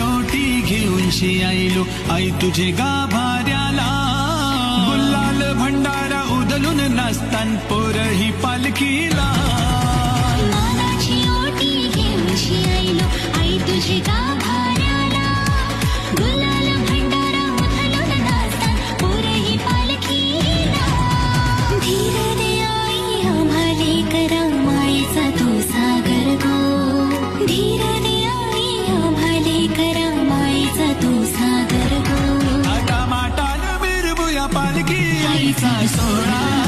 ओटी घेऊन शी आईलो आई तुझे गाभाऱ्याला गुल्लाल भंडारा उदलून नसतान पोर ही पालखीला. sacrifice alright